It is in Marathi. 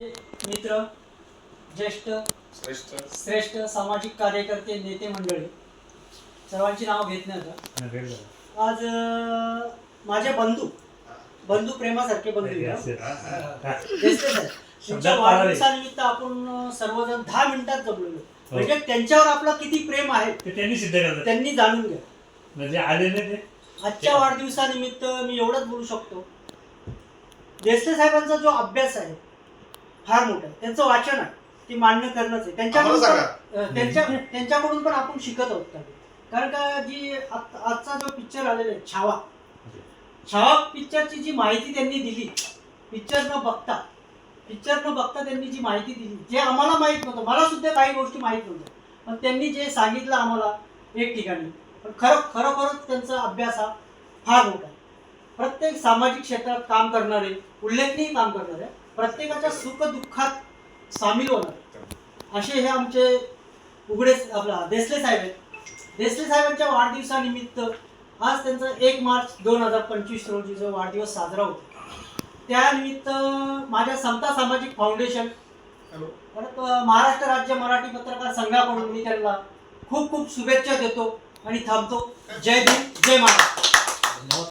मित्र ज्येष्ठ श्रेष्ठ. श्रेष्ठ सामाजिक कार्यकर्ते नेते मंडळी. सर्वांची नाव घेत नाही आता. आज अं, माझे बंधू बंधू प्रेमासारखे बंधू आहेत, हं. देसले साहेब. त्यांच्या शब्दात पाळा रे. वाढदिवसानिमित्त आपण अं, सर्वजण दहा मिनिटात जमलेलो. म्हणजे त्यांच्यावर आपलं किती प्रेम आहे ते त्यांनी सिद्ध करतात. त्यांनी जाणून घ्या. म्हणजे आले नाही ते. आजच्या वाढदिवसानिमित्त मी एवढंच बोलू शकतो. देसले साहेबांचा जो अभ्यास आहे फार मोठा. आहे त्यांचं वाचन आहे. ते मान्य करणंच आहे. त्यांच्याकडून आम्हाला पण- अं, त्यांच्या त्यांच्याकडून पण आपण शिकत आहोत काही. कारण का जी आत- आजचा जो पिक्चर आलेला आहे छावा. छावा पिक्चरची जी माहिती त्यांनी दिली पिक्चर न बघता पिक्चर न बघता त्यांनी जी माहिती दिली जे आम्हाला माहीत नव्हतं मला सुद्धा काही गोष्टी माहीत नव्हत्या. पण त्यांनी जे सांगितलं आम्हाला एक ठिकाणी. पण खरं खरोखरच त्यांचा अभ्यास हा फार मोठा आहे. प्रत्येक सामाजिक क्षेत्रात काम करणारे उल्लेखनीय काम करणारे प्रत्येकाच्या सुख दुःखात सामील होणारे. असे हे आमचे उघडे आपला देसले साहेब आहेत. देसले साहेबांच्या वाढदिवसानिमित्त आज त्यांचा एक मार्च दोन हजार पंचवीस रोजी जो वाढदिवस साजरा होतो. त्यानिमित्त माझ्या समता सामाजिक फाउंडेशन परत महाराष्ट्र राज्य मराठी पत्रकार संघाकडून मी त्यांना खूप खूप शुभेच्छा देतो आणि थांबतो. जय भीम जय महाराष्ट्र.